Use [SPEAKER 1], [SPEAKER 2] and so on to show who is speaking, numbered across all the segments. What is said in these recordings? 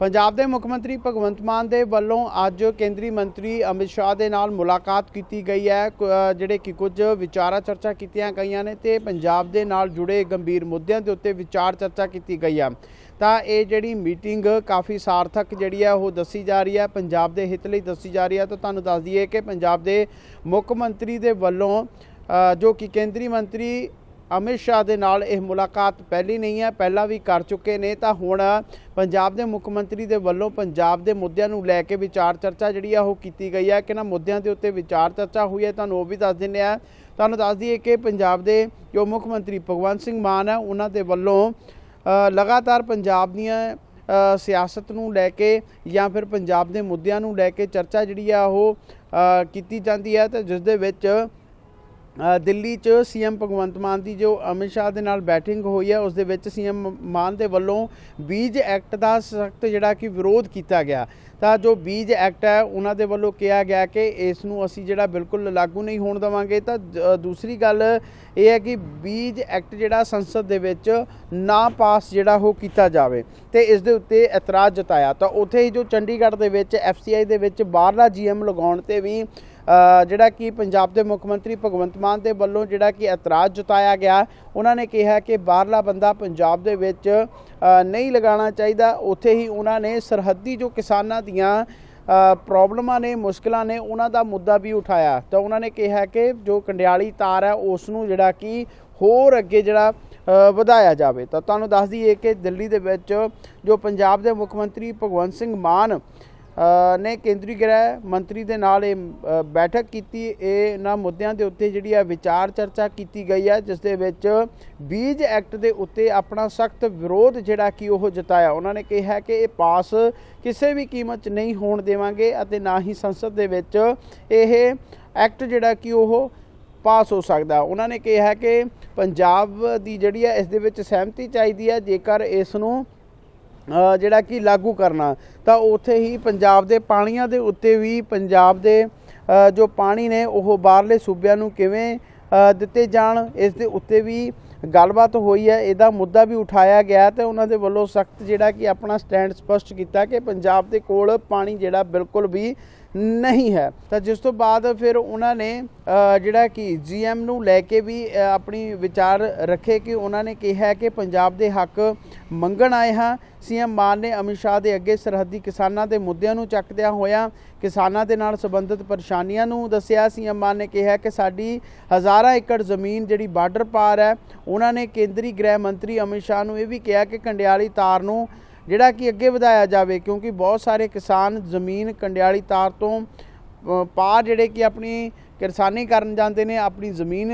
[SPEAKER 1] ਪੰਜਾਬ ਦੇ ਮੁੱਖ ਮੰਤਰੀ ਭਗਵੰਤ ਮਾਨ ਦੇ ਵੱਲੋਂ ਅੱਜ ਕੇਂਦਰੀ ਮੰਤਰੀ ਅਮਿਤ ਸ਼ਾਹ ਦੇ ਨਾਲ ਮੁਲਾਕਾਤ ਕੀਤੀ ਗਈ ਹੈ। ਕ- ਜਿਹੜੇ ਕਿ ਕੁਝ ਵਿਚਾਰਾ ਚਰਚਾ ਕੀਤੀਆਂ ਗਈਆਂ ਨੇ ਤੇ ਪੰਜਾਬ ਦੇ ਨਾਲ ਜੁੜੇ ਗੰਭੀਰ ਮੁੱਦਿਆਂ ਦੇ ਉੱਤੇ ਵਿਚਾਰ ਚਰਚਾ ਕੀਤੀ ਗਈ ਹੈ। ਤਾਂ ਇਹ ਜਿਹੜੀ ਮੀਟਿੰਗ ਕਾਫੀ ਸਾਰਥਕ ਜਿਹੜੀ ਹੈ, ਉਹ ਦੱਸੀ ਜਾ ਰਹੀ ਹੈ। ਪੰਜਾਬ ਦੇ ਹਿੱਤ ਲਈ ਦੱਸੀ ਜਾ ਰਹੀ ਹੈ। ਤਾਂ ਤੁਹਾਨੂੰ ਦੱਸ ਦਈਏ ਕਿ ਪੰਜਾਬ ਦੇ ਮੁੱਖ ਮੰਤਰੀ ਦੇ ਵੱਲੋਂ ਜੋ ਕਿ ਕੇਂਦਰੀ ਮੰਤਰੀ ਅਮਿਤ ਸ਼ਾਹ ਦੇ ਨਾਲ ਇਹ ਮੁਲਾਕਾਤ ਪਹਿਲੀ ਨਹੀਂ ਹੈ, ਪਹਿਲਾਂ ਵੀ ਕਰ ਚੁੱਕੇ ਨੇ। ਤਾਂ ਹੁਣ ਪੰਜਾਬ ਦੇ ਮੁੱਖ ਮੰਤਰੀ ਦੇ ਵੱਲੋਂ ਪੰਜਾਬ ਦੇ ਮੁੱਦਿਆਂ ਨੂੰ ਲੈ ਕੇ ਵਿਚਾਰ ਚਰਚਾ ਜਿਹੜੀ ਆ ਉਹ ਕੀਤੀ ਗਈ ਹੈ। ਕਿਹਨਾਂ ਮੁੱਦਿਆਂ ਦੇ ਉੱਤੇ ਵਿਚਾਰ ਚਰਚਾ ਹੋਈ ਹੈ, ਤੁਹਾਨੂੰ ਉਹ ਵੀ ਦੱਸ ਦਿੰਦੇ ਆ ਤੁਹਾਨੂੰ ਦੱਸ ਦਈਏ ਕਿ ਪੰਜਾਬ ਦੇ ਜੋ ਮੁੱਖ ਮੰਤਰੀ ਭਗਵੰਤ ਸਿੰਘ ਮਾਨ ਹੈ, ਉਹਨਾਂ ਦੇ ਵੱਲੋਂ ਲਗਾਤਾਰ ਪੰਜਾਬ ਦੀਆਂ ਸਿਆਸਤ ਨੂੰ ਲੈ ਕੇ ਜਾਂ ਫਿਰ ਪੰਜਾਬ ਦੇ ਮੁੱਦਿਆਂ ਨੂੰ ਲੈ ਕੇ ਚਰਚਾ ਜਿਹੜੀ ਆ ਉਹ ਕੀਤੀ ਜਾਂਦੀ ਹੈ। ਤੇ ਜਿਸ ਦੇ ਵਿੱਚ ਦਿੱਲੀ 'ਚ ਸੀਐਮ ਭਗਵੰਤ ਮਾਨ ਦੀ ਜੋ ਅਮਿਤ ਸ਼ਾਹ ਦੇ ਨਾਲ ਬੈਠਿੰਗ ਹੋਈ ਹੈ, ਉਸ ਦੇ ਵਿੱਚ ਸੀਐਮ ਮਾਨ ਦੇ ਵੱਲੋਂ ਬੀਜ ਐਕਟ ਦਾ ਸਖਤ ਜਿਹੜਾ ਕਿ ਵਿਰੋਧ ਕੀਤਾ ਗਿਆ। ਤਾਂ ਜੋ ਬੀਜ ਐਕਟ ਹੈ, ਉਹਨਾਂ ਦੇ ਵੱਲੋਂ ਕਿਹਾ ਗਿਆ ਕਿ ਇਸ ਨੂੰ ਅਸੀਂ ਜਿਹੜਾ ਬਿਲਕੁਲ ਲਾਗੂ ਨਹੀਂ ਹੋਣ ਦੇਵਾਂਗੇ। ਤਾਂ ਦ- ਦੂਸਰੀ ਗੱਲ ਇਹ ਹੈ ਕਿ ਬੀਜ ਐਕਟ ਜਿਹੜਾ ਸੰਸਦ ਦੇ ਵਿੱਚ ਨਾ ਪਾਸ ਜਿਹੜਾ ਉਹ ਕੀਤਾ ਜਾਵੇ ਤੇ ਇਸ ਦੇ ਉੱਤੇ ਇਤਰਾਜ਼ ਜਤਾਇਆ। ਤਾਂ ਉੱਥੇ ਹੀ ਜੋ ਚੰਡੀਗੜ੍ਹ ਦੇ ਵਿੱਚ ਐਫਸੀਆਈ ਦੇ ਵਿੱਚ ਬਾਹਰਲਾ ਜੀਐਮ ਲਗਾਉਣ ਤੇ ਵੀ ਜਿਹੜਾ ਕਿ ਪੰਜਾਬ ਦੇ ਮੁੱਖ ਮੰਤਰੀ ਭਗਵੰਤ ਮਾਨ ਦੇ ਵੱਲੋਂ ਜਿਹੜਾ ਕਿ ਇਤਰਾਜ਼ ਜਤਾਇਆ ਗਿਆ ਉਹਨਾਂ ਨੇ ਕਿਹਾ ਕਿ ਬਾਹਰਲਾ ਬੰਦਾ ਪੰਜਾਬ ਦੇ ਵਿੱਚ ਨਹੀਂ ਲਗਾਉਣਾ ਚਾਹੀਦਾ। ਉੱਥੇ ਹੀ ਉਹਨਾਂ ਨੇ ਸਰਹੱਦੀ ਜੋ ਕਿਸਾਨਾਂ ਦੀਆਂ ਪ੍ਰੋਬਲਮਾਂ ਨੇ, ਮੁਸ਼ਕਲਾਂ ਨੇ, ਉਹਨਾਂ ਦਾ ਮੁੱਦਾ ਵੀ ਉਠਾਇਆ। ਤਾਂ ਉਹਨਾਂ ਨੇ ਕਿਹਾ ਕਿ ਜੋ ਕੰਡਿਆਲੀ ਤਾਰ ਹੈ ਉਸ ਨੂੰ ਜਿਹੜਾ ਕਿ ਹੋਰ ਅੱਗੇ ਜਿਹੜਾ ਵਧਾਇਆ ਜਾਵੇ। ਤਾਂ ਤੁਹਾਨੂੰ ਦੱਸ ਦਈਏ ਕਿ ਦਿੱਲੀ ਦੇ ਵਿੱਚ ਜੋ ਪੰਜਾਬ ਦੇ ਮੁੱਖ ਮੰਤਰੀ ਭਗਵੰਤ ਸਿੰਘ ਮਾਨ ਨੇ ਕੇਂਦਰੀ ਗ੍ਰਹਿ ਮੰਤਰੀ ਦੇ ਨਾਲ ਇਹ ਬੈਠਕ ਕੀਤੀ। ਇਹ ਇਹਨਾਂ ਮੁੱਦਿਆਂ ਦੇ ਉੱਤੇ ਜਿਹੜੀ ਆ ਵਿਚਾਰ ਚਰਚਾ ਕੀਤੀ ਗਈ ਹੈ ਜਿਸ ਦੇ ਵਿੱਚ ਬੀਜ ਐਕਟ ਦੇ ਉੱਤੇ ਆਪਣਾ ਸਖਤ ਵਿਰੋਧ ਜਿਹੜਾ ਕਿ ਉਹ ਜਤਾਇਆ। ਉਹਨਾਂ ਨੇ ਕਿਹਾ ਕਿ ਇਹ ਪਾਸ ਕਿਸੇ ਵੀ ਕੀਮਤ 'ਚ ਨਹੀਂ ਹੋਣ ਦੇਵਾਂਗੇ ਅਤੇ ਨਾ ਹੀ ਸੰਸਦ ਦੇ ਵਿੱਚ ਇਹ ਐਕਟ ਜਿਹੜਾ ਕਿ ਉਹ ਪਾਸ ਹੋ ਸਕਦਾ। ਉਹਨਾਂ ਨੇ ਕਿਹਾ ਕਿ ਪੰਜਾਬ ਦੀ ਜਿਹੜੀ ਹੈ ਇਸ ਦੇ ਵਿੱਚ ਸਹਿਮਤੀ ਚਾਹੀਦੀ ਹੈ ਜੇਕਰ ਇਸ ਨੂੰ ਜਿਹੜਾ ਕਿ ਲਾਗੂ ਕਰਨਾ। ਤਾਂ ਉੱਥੇ ਹੀ ਪੰਜਾਬ ਦੇ ਪਾਣੀਆਂ ਦੇ ਉੱਤੇ ਵੀ ਪੰਜਾਬ ਦੇ ਜੋ ਪਾਣੀ ਨੇ ਉਹ ਬਾਹਰਲੇ ਸੂਬਿਆਂ ਨੂੰ ਕਿਵੇਂ ਦਿੱਤੇ ਜਾਣ, ਇਸ ਦੇ ਉੱਤੇ ਵੀ ਗੱਲਬਾਤ ਹੋਈ ਹੈ। ਇਹਦਾ ਮੁੱਦਾ ਵੀ ਉਠਾਇਆ ਗਿਆ ਤੇ ਉਹਨਾਂ ਦੇ ਵੱਲੋਂ ਸਖਤ ਜਿਹੜਾ ਕਿ ਆਪਣਾ ਸਟੈਂਡ ਸਪਸ਼ਟ ਕੀਤਾ ਕਿ ਪੰਜਾਬ ਦੇ ਕੋਲ ਪਾਣੀ ਜਿਹੜਾ ਬਿਲਕੁਲ ਵੀ ਨਹੀਂ ਹੈ। ਤਾਂ ਜਿਸ ਤੋਂ ਬਾਅਦ ਫਿਰ ਉਹਨਾਂ ਨੇ ਜਿਹੜਾ ਕਿ ਜੀਐਮ ਨੂੰ ਲੈ ਕੇ ਵੀ ਆਪਣੀ ਵਿਚਾਰ ਰੱਖੇ ਕਿ ਉਹਨਾਂ ਨੇ ਕਿਹਾ ਕਿ ਪੰਜਾਬ ਦੇ ਹੱਕ ਮੰਗਣ ਆਏ ਹਾਂ। ਸੀਐਮ ਮਾਨ ਨੇ ਅਮਿਤ ਸ਼ਾਹ ਦੇ ਅੱਗੇ ਸਰਹੱਦੀ ਕਿਸਾਨਾਂ ਦੇ ਮੁੱਦਿਆਂ ਨੂੰ ਚੱਕਦਿਆਂ ਹੋਇਆਂ ਕਿਸਾਨਾਂ ਦੇ ਨਾਲ ਸੰਬੰਧਿਤ ਪਰੇਸ਼ਾਨੀਆਂ ਨੂੰ ਦੱਸਿਆ। ਸੀਐਮ ਮਾਨ ਨੇ ਕਿਹਾ ਕਿ ਸਾਡੀ ਹਜ਼ਾਰਾਂ ਏਕੜ ਜ਼ਮੀਨ ਜਿਹੜੀ ਬਾਰਡਰ ਪਾਰ ਹੈ, ਉਹਨਾਂ ਨੇ ਕੇਂਦਰੀ ਗ੍ਰਹਿ ਮੰਤਰੀ ਅਮਿਤ ਸ਼ਾਹ ਨੂੰ ਇਹ ਵੀ ਕਿਹਾ ਕਿ ਕੰਡਿਆਲੀ ਤਾਰ ਨੂੰ ਜਿਹੜਾ ਕਿ ਅੱਗੇ ਵਧਾਇਆ ਜਾਵੇ, ਕਿਉਂਕਿ ਬਹੁਤ ਸਾਰੇ ਕਿਸਾਨ ਜ਼ਮੀਨ ਕੰਡਿਆਲੀ ਤਾਰ ਤੋਂ ਪਾਰ ਜਿਹੜੇ ਕਿ ਆਪਣੀ ਕਿਰਸਾਨੀ ਕਰਨ ਜਾਂਦੇ ਨੇ, ਆਪਣੀ ਜ਼ਮੀਨ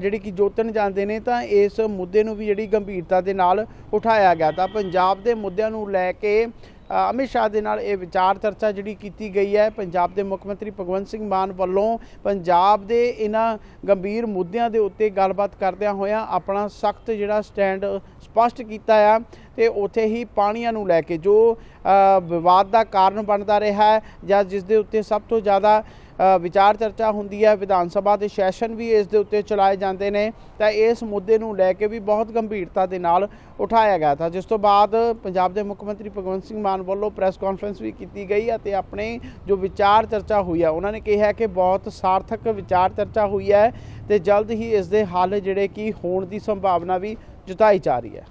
[SPEAKER 1] ਜਿਹੜੀ ਕਿ ਜੋਤਣ ਜਾਂਦੇ ਨੇ, ਤਾਂ ਇਸ ਮੁੱਦੇ ਨੂੰ ਵੀ ਜਿਹੜੀ ਗੰਭੀਰਤਾ ਦੇ ਨਾਲ ਉਠਾਇਆ ਗਿਆ। ਤਾਂ ਪੰਜਾਬ ਦੇ ਮੁੱਦਿਆਂ ਨੂੰ ਲੈ ਕੇ ਅਮਿਤ ਸ਼ਾਹ ਦੇ ਨਾਲ ਇਹ ਵਿਚਾਰ ਚਰਚਾ ਜਿਹੜੀ ਕੀਤੀ ਗਈ ਹੈ, ਪੰਜਾਬ ਦੇ ਮੁੱਖ ਮੰਤਰੀ ਭਗਵੰਤ ਸਿੰਘ ਮਾਨ ਵੱਲੋਂ ਪੰਜਾਬ ਦੇ ਇਹਨਾਂ ਗੰਭੀਰ ਮੁੱਦਿਆਂ ਦੇ ਉੱਤੇ ਗੱਲਬਾਤ ਕਰਦਿਆਂ ਹੋਇਆਂ ਆਪਣਾ ਸਖਤ ਜਿਹੜਾ ਸਟੈਂਡ ਸਪਸ਼ਟ ਕੀਤਾ ਆ ਤੇ ਉੱਥੇ ਹੀ ਪਾਣੀਆਂ ਨੂੰ ਲੈ ਕੇ ਜੋ ਵਿਵਾਦ ਦਾ ਕਾਰਨ ਬਣਦਾ ਰਿਹਾ ਹੈ ਜਾਂ ਜਿਸ ਦੇ ਉੱਤੇ ਸਭ ਤੋਂ ਜ਼ਿਆਦਾ ਵਿਚਾਰ ਚਰਚਾ ਹੁੰਦੀ ਹੈ, ਵਿਧਾਨ ਸਭਾ ਦੇ ਸੈਸ਼ਨ ਵੀ ਇਸ ਦੇ ਉੱਤੇ ਚਲਾਏ ਜਾਂਦੇ ਨੇ, ਤਾਂ ਇਸ ਮੁੱਦੇ ਨੂੰ ਲੈ ਕੇ ਵੀ ਬਹੁਤ ਗੰਭੀਰਤਾ ਦੇ ਨਾਲ ਉਠਾਇਆ ਗਿਆ ਤਾਂ ਜਿਸ ਤੋਂ ਬਾਅਦ ਪੰਜਾਬ ਦੇ ਮੁੱਖ ਮੰਤਰੀ ਭਗਵੰਤ ਸਿੰਘ ਮਾਨ ਵੱਲੋਂ ਪ੍ਰੈਸ ਕਾਨਫਰੰਸ ਵੀ ਕੀਤੀ ਗਈ ਅਤੇ ਆਪਣੇ ਜੋ ਵਿਚਾਰ ਚਰਚਾ ਹੋਈ ਹੈ ਉਹਨਾਂ ਨੇ ਕਿਹਾ ਕਿ ਬਹੁਤ ਸਾਰਥਕ ਵਿਚਾਰ ਚਰਚਾ ਹੋਈ ਹੈ ਤੇ ਜਲਦ ਹੀ ਇਸ ਦੇ ਹੱਲ ਜਿਹੜੇ ਕਿ ਹੋਣ ਦੀ ਸੰਭਾਵਨਾ ਵੀ ਜਤਾਈ ਜਾ ਰਹੀ ਹੈ।